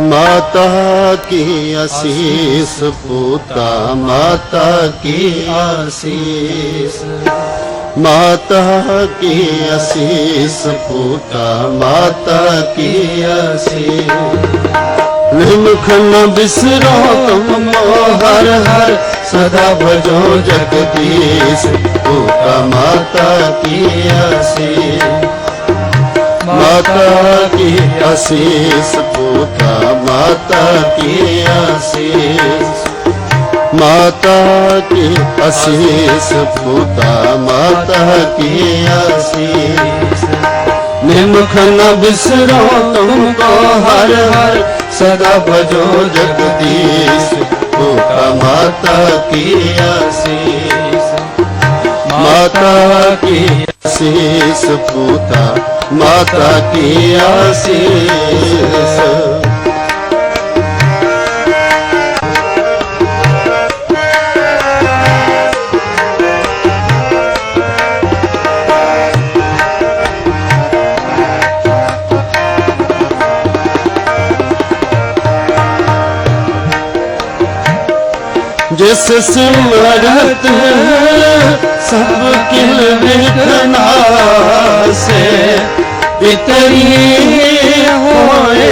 माता की आशीष पूता माता की आशीष माता की आशीष पूता माता की आशीष निमुख न बिसरो तुम हर हर सदा भजो जगदीश पूता माता की आशीष ਮਾਤਾ ਕੀ ਅਸੀਸ ਪੂਤਾ ਮਾਤਾ ਕੀ ਅਸੀਸ। ਮਾਤਾ ਕੀ ਅਸੀਸ ਪੂਤਾ ਮਾਤਾ ਕੀ ਅਸੀਸ। ਨਿਮਖ ਨ ਬਿਸਰੋ ਤੁਮ ਕੋ ਹਰ ਹਰ, ਸਦਾ ਭਜੋ ਜਗਦੀਸ਼। ਪੂਤਾ ਮਾਤਾ ਕੀ ਅਸੀਸ। ਮਾਤਾ ਕੀ ਅਸੀਸ ਪੂਤਾ ਮਾਤਾ ਕੀ ਅਸੀਸ? ਜਿਸ ਸਿਮਰਤ सब किल विघ्ना से पितरी होए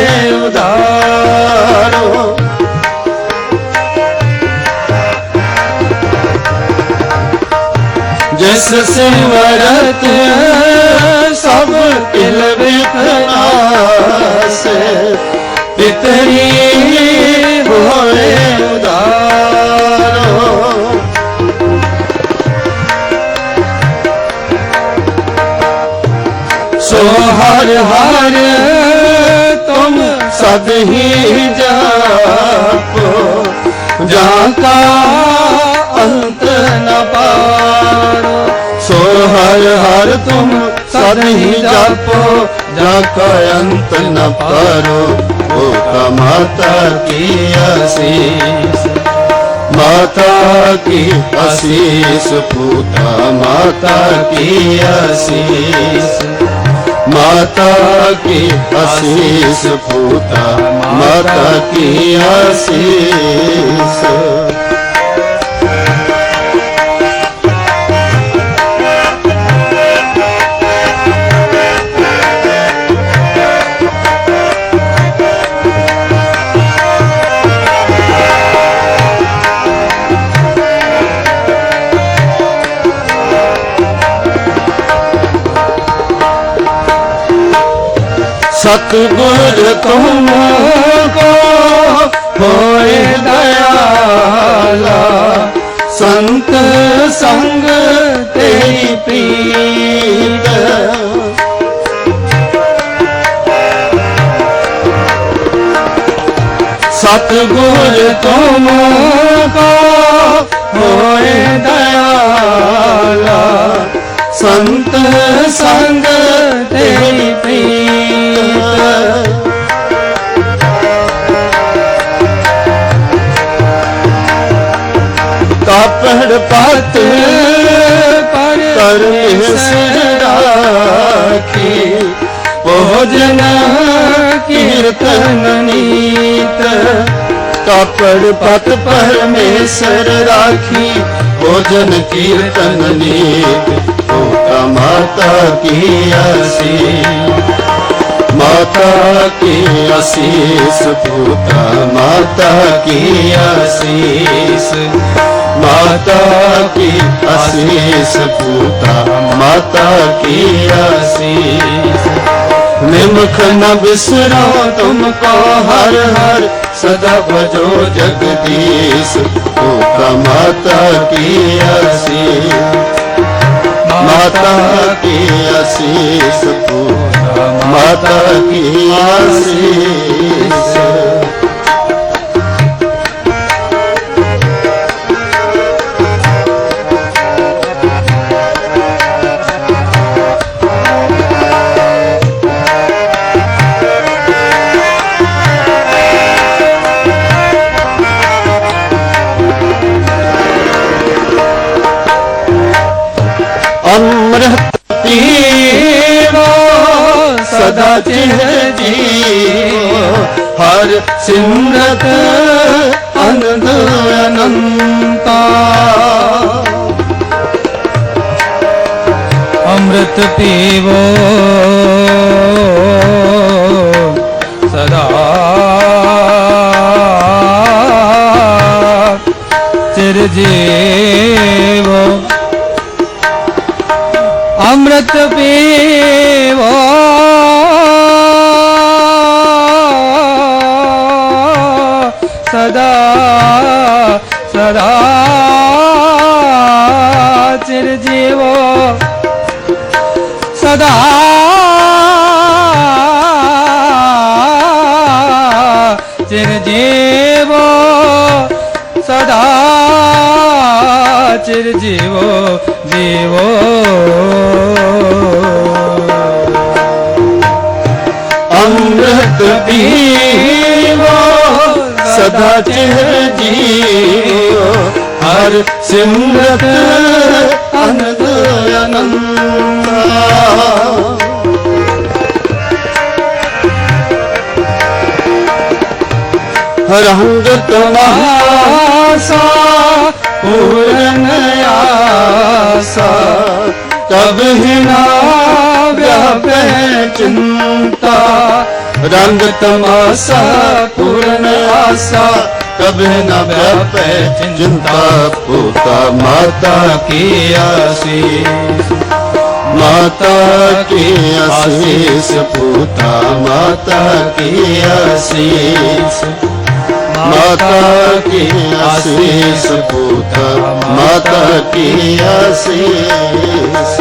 उदारो जिस सिमरत सब ਹਰ ਤੁਮ ਸਦ ਹੀ ਜਾਪੋ। ਜਾਂ ਕਾ ਅੰਤ ਨ ਪਾਰੋ। ਸੋ ਹਰ ਹਰ ਤੁਮ ਸਦ ਹੀ ਜਾਪੋ, ਜਾਂ ਕਾ ਅੰਤ ਨ ਪਾਰੋ। ਓ ਕਾ ਮਾਤਾ ਕੀ ਅਸੀਸ। ਮਾਤਾ ਕੀ ਅਸੀਸ, ਪੂਤਾ ਮਾਤਾ ਕੀ ਅਸੀਸ। माता की आशीष पूता माता की आशीष सतगुर तुमको होए दयाला संत संग तेरी प्रीत सतगुर तुमको होए ਦਾਤ ਪਰ ਪਰਮੇਸ਼ਰ ਰਾਖੀ ਭੋਜਨ ਕੀਰਤਨ ਨੀਤ ਕਾਪੜ ਪਤ ਪਰਮੇਸ਼ਰ ਰਾਖੀ ਭੋਜਨ ਕੀਰਤਨ ਨੀਤ ਓਕਾ ਮਾਤਾ ਕੀ ਅਸੀਸ? ਮਾਤਾ ਕੀ ਅਸੀਸ? ਭੂਤਾ ਮਾਤਾ ਕੀ ਅਸੀਸ? माता की आशीष पूता माता की आशीष निमुख न बिसरो तुमको हर हर सदा भजो जगदीश पूता माता की आशीष माता की आशीष पूता माता की आशीष ਸਦਾ ਚਿਰ ਜੀ ਹਰ ਸਿਮਰਤ ਅਨੰਦ ਅਨੰਤਾ। ਅੰਮ੍ਰਿਤ ਪੀਵੋ ਸਦਾ ਚਿਰ ਜੀਵੋ। ਅੰਮ੍ਰਿਤ ਪੀਵੋ ਸਦਾ ਸਦਾ ਚਿਰ ਜੀਵੋ ਸਦਾ ਚਿਰ ਜੀਵੋ ਸਦਾ ਚਿਰ ਜੀਵੋ ਜੀਵੋ ਅੰਮ੍ਰਿਤ ਪੀਵੋ ਸਦਾ ਚਿਰ ਜੀਵੋ ਹਰ ਸਿਮਰਤ ਅਨੰਦ ਅਨੰਤਾ। ਰੰਗ ਤਮਾਸਾ, ਪੂਰਨ ਆਸਾ, ਤਬ ਹਿਨਾ ਵਿਆਪੈ ਚਿੰਤਾ। ਰੰਗ ਤਮਾਸਾ, ਪੂਰਨ ਆਸਾ ਕਬਿ ਨ ਵਿਆਪੈ ਚਿੰਤਾ ਪੋਤਾ, ਮਾਤਾ ਕੀ ਆਸੀਸ? ਮਾਤਾ ਕੀ ਆਸੀਸ ਪੋਤਾ, ਮਾਤਾ ਕੀ ਆਸੀਸ? ਮਾਤਾ ਕੀ ਆਸੀਸ ਪੋਤਾ, ਮਾਤਾ ਕੀ ਆਸੀਸ?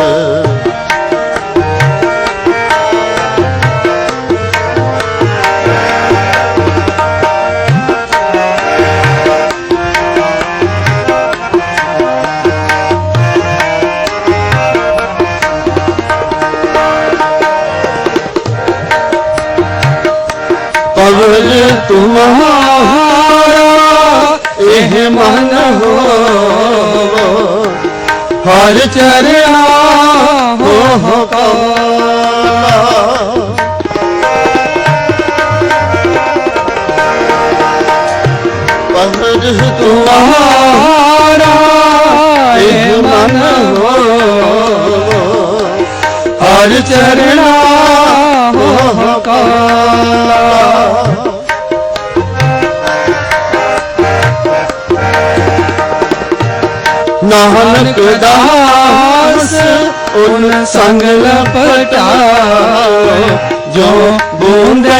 ਇਹ ਮਨ ਹੋ। ਹਰ ਚਰਿਆ ਹੋ ਹੋ ਕਾਲਾ ਪਵਨ ਇਹ ਮਨ ਹੋ। ਹਰ ਚਰਣਾ ਹੋ ਹੋ ਨਾਨਕ ਦਾਸ, ਉਨ ਸੰਗ ਲਪਟਾਏ, ਜੋ ਬੂੰਦੇ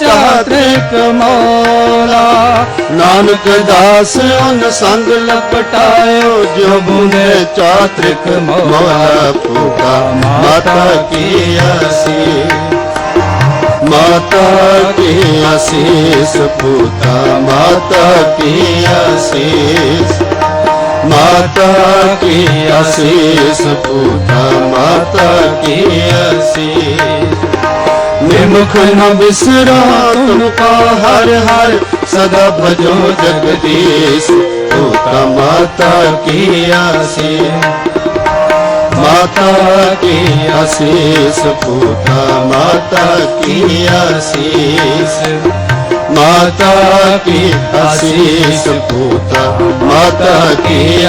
ਚਾਤ੍ਰਿਕ ਮੌਲਾ। ਨਾਨਕ ਦਾਸ, ਉਨ ਸੰਗ ਲਪਟਾਇਓ ਜੋ ਬੂੰਦੇ ਚਾਤ੍ਰਿਕ ਮੌਲਾ ਪੂਤਾ ਮਾਤਾ ਕੀ ਅਸੀ ਮਾਤਾ ਕੀ ਆਸੀਸ ਪੂਤਾ। ਮਾਤਾ ਕੀ ਆਸੀਸ ਮਾਤਾ ਕੀ ਆਸੀਸ ਪੂਤਾ ਮਾਤਾ ਕੀ ਆਸੀਸ ਨਿਮੁਖ ਨ ਬਿਸਰਾ ਤੁਮ ਕਾ ਹਰ ਹਰ, ਸਦਾ ਭਜੋ ਜਗਦੀਸ਼। ਪੂਤਾ ਮਾਤਾ ਕੀ ਆਸੀਸ ਮਾਤਾ ਕੀ ਆਸੀਸ ਪੂਤਾ ਮਾਤਾ ਕੀ ਆਸੀਸ ਮਾਤਾ ਕੀ ਆਸੀਸ ਪੂਤਾ ਮਾਤਾ ਕੀ